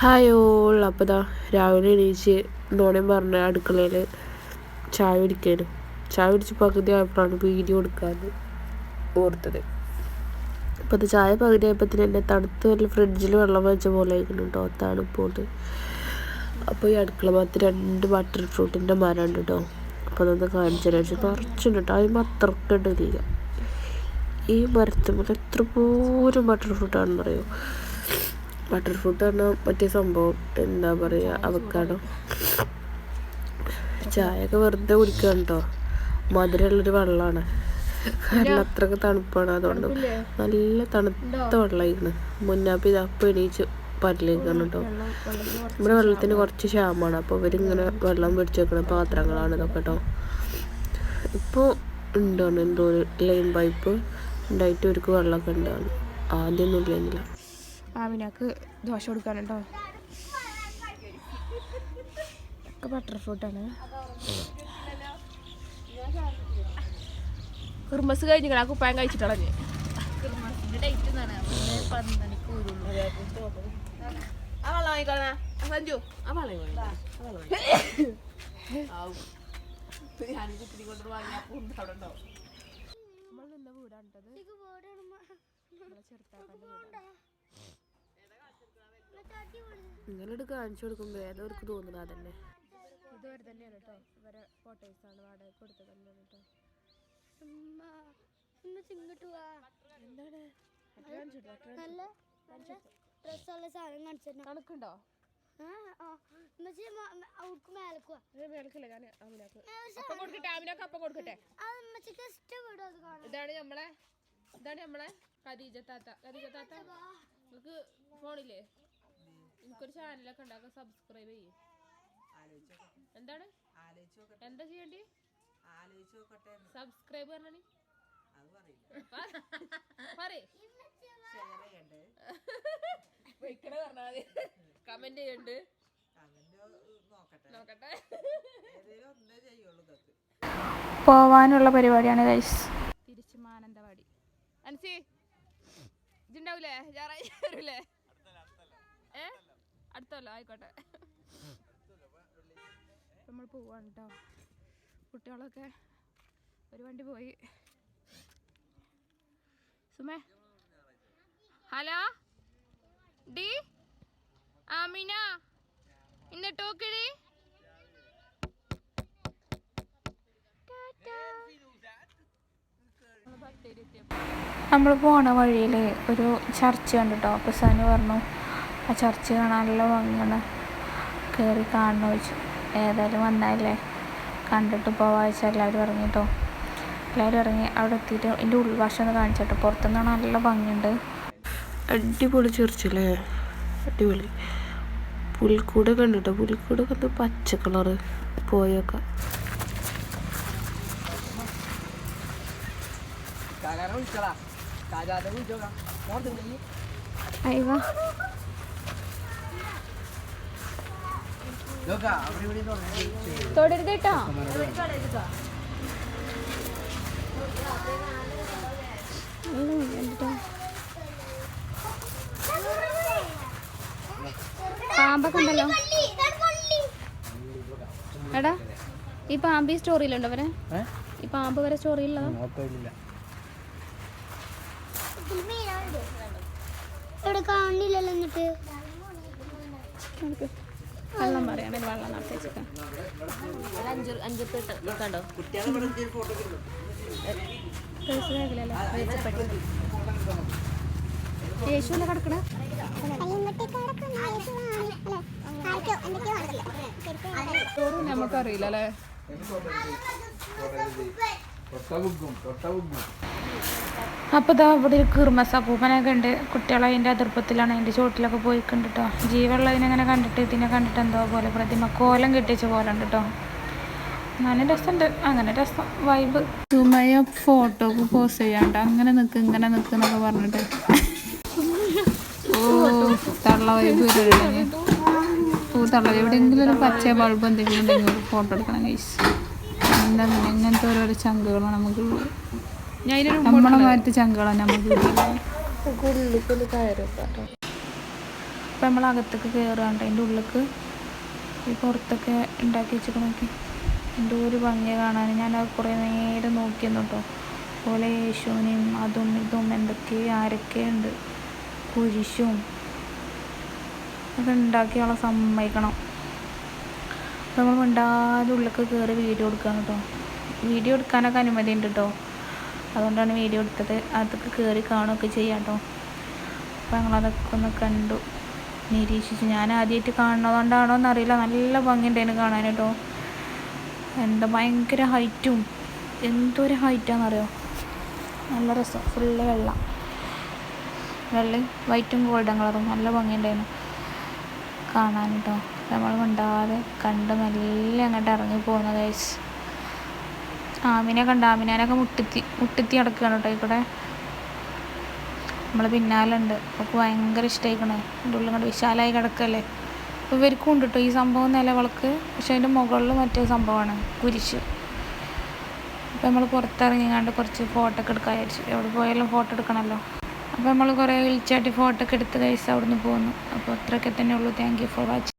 Hi all. അപ്പോൾ ദാ രാവിലെ എണീച്ച് നോണയും പറഞ്ഞ അടുക്കളയിൽ ചായ കുടിക്കാനും ചായ കുടിച്ച് പകുതി ആയപ്പോഴാണ് വീഡിയോ എടുക്കാമെന്ന് ഓർത്തത്. അപ്പോൾ അത് ചായ പകുതി ആയപ്പോഴത്തേന് എന്നെ തണുത്ത് വല്ല ഫ്രിഡ്ജിൽ വെള്ളം വെച്ച പോലെ ആയിരിക്കുന്നു കേട്ടോ തണുപ്പോണ്ട് അപ്പോൾ ഈ അടുക്കള ഭാഗത്ത് രണ്ട് ബട്ടർ ഫ്രൂട്ടിന്റെ ഉണ്ട് കേട്ടോ അപ്പോൾ അതൊന്ന് കാണിച്ചു തരാം. പക്ഷെ നിറച്ചുണ്ട് കേട്ടോ അതിന് അത്രക്കുണ്ടില്ല ഈ മരത്തുമ്പോൾ എത്ര പോലും ബട്ടർ ഫ്രൂട്ടാണെന്നറിയോ? ബട്ടർ ഫ്രൂട്ട് പറഞ്ഞാൽ മറ്റേ സംഭവം. എന്താ പറയുക അവക്കാടോ ചായയൊക്കെ വെറുതെ കുടിക്കാൻ കേട്ടോ മധുരമുള്ളൊരു വെള്ളമാണ്. കാരണം അത്രയ്ക്ക് തണുപ്പാണ്. അതുകൊണ്ട് നല്ല തണുത്ത വെള്ളമായിരുന്നു മുന്നാപ്പി ഇതപ്പം എണീച്ച് പല്ലേക്കാണ് കേട്ടോ നമ്മുടെ വെള്ളത്തിന് കുറച്ച് ക്ഷാമമാണ്. അപ്പോൾ ഇവരിങ്ങനെ വെള്ളം പിടിച്ചു വെക്കുന്ന പാത്രങ്ങളാണ് ഇതൊക്കെ കേട്ടോ ഇപ്പോൾ ഉണ്ടാണ് എന്തോ ഒരു ലൈൻ പൈപ്പ് ഉണ്ടായിട്ട് ഒരുക്ക് വെള്ളമൊക്കെ ഉണ്ടാണ് ആദ്യമൊന്നും ഇല്ലെന്നില്ല ആമിനാക്ക് ദോശ കൊടുക്കാനുണ്ടോ ഒക്കെ ബട്ടർ ഫ്രൂട്ടാണ് ക്രിസ്മസ് കഴിഞ്ഞിട്ട് ആ കുപ്പായം കഴിച്ചിട്ടളഞ്ഞ് സഞ്ജു. ആ വെള്ളം നമ്മൾ നിന്ന വീടാണ്ടത് ചെറുത്താക്കാന്റെ വീടാണ് നിങ്ങളിത് കാണിച്ചു കൊടുക്കുമ്പോൾ വേറെ തോന്നുന്നു തോന്നുന്നത് അതന്നെ ഇതുവരെ തന്നെയാണ് കേട്ടോ ഇവരെ ഫോട്ടോസാണ് വാടക കൊടുത്തത് തന്നെയാണ് കേട്ടോ എന്താണ്? കാണിച്ചിട്ട് എത്ര നല്ല ഡ്രസ്സുള്ള സാധനം കാണിച്ചു കണക്കുണ്ടോ? ഇതാണ് നമ്മളെ ഇതാണ് നമ്മളെ ഖദീജ താത്ത. ഖദീജ താത്ത നിങ്ങൾക്ക് ഫോണില്ലേ എനിക്കൊരു ചാനലൊക്കെ ഉണ്ടാക്കാം സബ്സ്ക്രൈബ് ചെയ്യും. എന്താണ്? എന്താ ചെയ്യണ്ടി? സബ്സ്ക്രൈബ് പറഞ്ഞാണ് പറയേ. പറഞ്ഞാ മതി കമന്റ് ചെയ്യണ്ട്. നോക്കട്ടെ. പോവാനുള്ള പരിപാടിയാണ് ഗൈസ് തിരിച്ചു മാനന്തവാടി. അൻസി ഇതുണ്ടാവൂലേ ഞായറാഴ്ച വരൂലേ? അടുത്തല്ലോ ആയിക്കോട്ടെ. നമ്മൾ പോവാണ് കേട്ടോ കുട്ടികളൊക്കെ ഒരു വണ്ടി പോയി. സുമേ? ഹലോ? ഡി? ആമിന ഇന്ന് ടോക്കിടി? നമ്മൾ പോണ വഴിയിൽ ഒരു ചർച്ച് കണ്ടിട്ടോ. അപ്പോൾ സനു പറഞ്ഞു ആ ചർച്ച് കാണാനുള്ള ഭംഗിയാണ്. കയറി കാണണം വെച്ചു. ഏതായാലും വന്നാലേ കണ്ടിട്ട് പോവാ വെച്ചാൽ എല്ലാവരും ഇറങ്ങിട്ടോ. എല്ലാവരും ഇറങ്ങി അവിടെ എത്തിയിട്ട് എന്റെ ഉൾഭാഷ ഒന്ന് കാണിച്ചിട്ട് പുറത്തുനിന്ന് നല്ല ഭംഗിയുണ്ട്. അടിപൊളി ചെറിച്ചല്ലേ അടിപൊളി. പുൽക്കൂട് കണ്ടിട്ടോ? പുൽക്കൂട് കണ്ട് പച്ച കളറ് പോയൊക്കെ. അയ്യോ. തൊടരുത് കേട്ടോ പാമ്പൊക്കെ ഉണ്ടല്ലോ. എടാ ഈ പാമ്പ് ഈ സ്റ്റോറിയിലുണ്ടോ അവരെ? ഈ പാമ്പ് വരെ സ്റ്റോറിയിലുള്ളതാ ഇവിടെ കാണില്ലല്ലോ എന്നിട്ട്. നമുക്ക് വെള്ളം പറയാം. അതിൽ വെള്ളം നടത്തി വെച്ചേക്കാം. നമുക്കറിയില്ല അല്ലേ നമുക്കറിയില്ല അല്ലേ അപ്പോൾ ഇതാ ഇവിടെ ഒരു കിർമസ പൂപ്പനൊക്കെ ഉണ്ട്. കുട്ടികളെ അതിന്റെ അതിർപ്പത്തിലാണ് അതിന്റെ ചോട്ടിലൊക്കെ പോയി കണ്ടിട്ടോ. ജീവുള്ളതിനെങ്ങനെ കണ്ടിട്ട് ഇതിനെ കണ്ടിട്ട് എന്തോ പോലെ പ്രതിമ കോലം കെട്ടിച്ച പോലെ ഉണ്ട് കേട്ടോ നല്ല രസമുണ്ട്. അങ്ങനെ രസം വൈബ് സുമയ ഫോട്ടോ പോസ് ചെയ്യാണ്ട് അങ്ങനെ നിൽക്ക് ഇങ്ങനെ നിൽക്ക് എന്നൊക്കെ പറഞ്ഞിട്ട്. ഓ തള്ള വൈബ് പൂ തള്ള എവിടെയെങ്കിലും ഒരു പച്ച ബൾബ് എന്തെങ്കിലും ഫോട്ടോ എടുക്കണം കൈസ് എന്താ ഇങ്ങനത്തെ ഓരോരോ ചങ്കുകളാണ് നമുക്കുള്ളത്. ഞാൻ ഇതിനൊരു നമ്മളെ മാറ്റി നമുക്ക് ഉള്ളിക്കൊന്ന് കയറും അപ്പം നമ്മൾ അകത്തേക്ക് കയറുകയാണ് അതിന്റെ ഉള്ളിലേക്ക് ഈ പുറത്തൊക്കെ ഉണ്ടാക്കി വെച്ചിക്കണോക്കി എന്റെ ഒരു ഭംഗി കാണാൻ ഞാൻ അത് കുറേ നേരം നോക്കിയിരുന്നു കേട്ടോ അതുപോലെ യേശുവിനെയും അതും ഇതും എന്തൊക്കെ ആരൊക്കെയുണ്ട് കുരിശും ഒക്കെ ഉണ്ടാക്കിയാളെ സമ്മതിക്കണം. അപ്പോൾ നമ്മൾ മിണ്ടാതെ ഉള്ളിലേക്ക് കയറി വീഡിയോ എടുക്കാൻ കേട്ടോ വീഡിയോ എടുക്കാനൊക്കെ അനുമതി ഉണ്ട് കേട്ടോ അതുകൊണ്ടാണ് വീഡിയോ എടുത്തത്. അതൊക്കെ കയറി കാണുകയൊക്കെ ചെയ്യാം കേട്ടോ അപ്പോൾ ഞങ്ങളതൊക്കെ ഒന്ന് കണ്ടു. നിരീക്ഷിച്ച്. ഞാൻ ആദ്യമായിട്ട് കാണുന്നതുകൊണ്ടാണോ എന്നറിയില്ല. നല്ല ഭംഗിയുണ്ടായിരുന്നു കാണാൻ കേട്ടോ എന്താ ഭയങ്കര ഹൈറ്റും എന്തൊരു ഹൈറ്റാണെന്നറിയോ നല്ല രസം. ഫുള്ള് വെള്ള. വെള്ളയും വൈറ്റും ഗോൾഡൻ കളറും. നല്ല ഭംഗിയുണ്ടായിരുന്നു കാണാൻ കേട്ടോ നമ്മൾ മിണ്ടാതെ കണ്ട് മെല്ലെ അങ്ങോട്ട് ഇറങ്ങി പോകുന്ന കഴിച്ച് ആമിനെ കണ്ട ആമിനാനൊക്കെ മുട്ടിത്തി മുട്ടിത്തി നടക്കുകയാണ് കേട്ടോ ഇവിടെ. നമ്മൾ പിന്നാലുണ്ട് അപ്പോൾ ഭയങ്കര ഇഷ്ടമായിക്കണേ എന്റെ ഉള്ളിൽ കണ്ട് വിശാലമായി കിടക്കല്ലേ. അപ്പോൾ ഇവർക്കും ഉണ്ട് കേട്ടോ ഈ സംഭവം നിലവിളക്ക്. പക്ഷെ അതിന്റെ മുകളിൽ മറ്റേ സംഭവമാണ് കുരിശ്. അപ്പോൾ നമ്മൾ പുറത്തിറങ്ങിങ്ങാണ്ട് കുറച്ച് ഫോട്ടോ ഒക്കെ എടുക്കാൻ വിചാരിച്ചു. എവിടെ പോയാലും ഫോട്ടോ എടുക്കണമല്ലോ. അപ്പോൾ നമ്മൾ കുറേ വിളിച്ചാട്ടി ഫോട്ടോ ഒക്കെ എടുത്ത് കഴിച്ച് അവിടെ നിന്ന് പോന്നു. അപ്പോൾ അത്രയൊക്കെ തന്നെ ഉള്ളൂ. Thank you for watching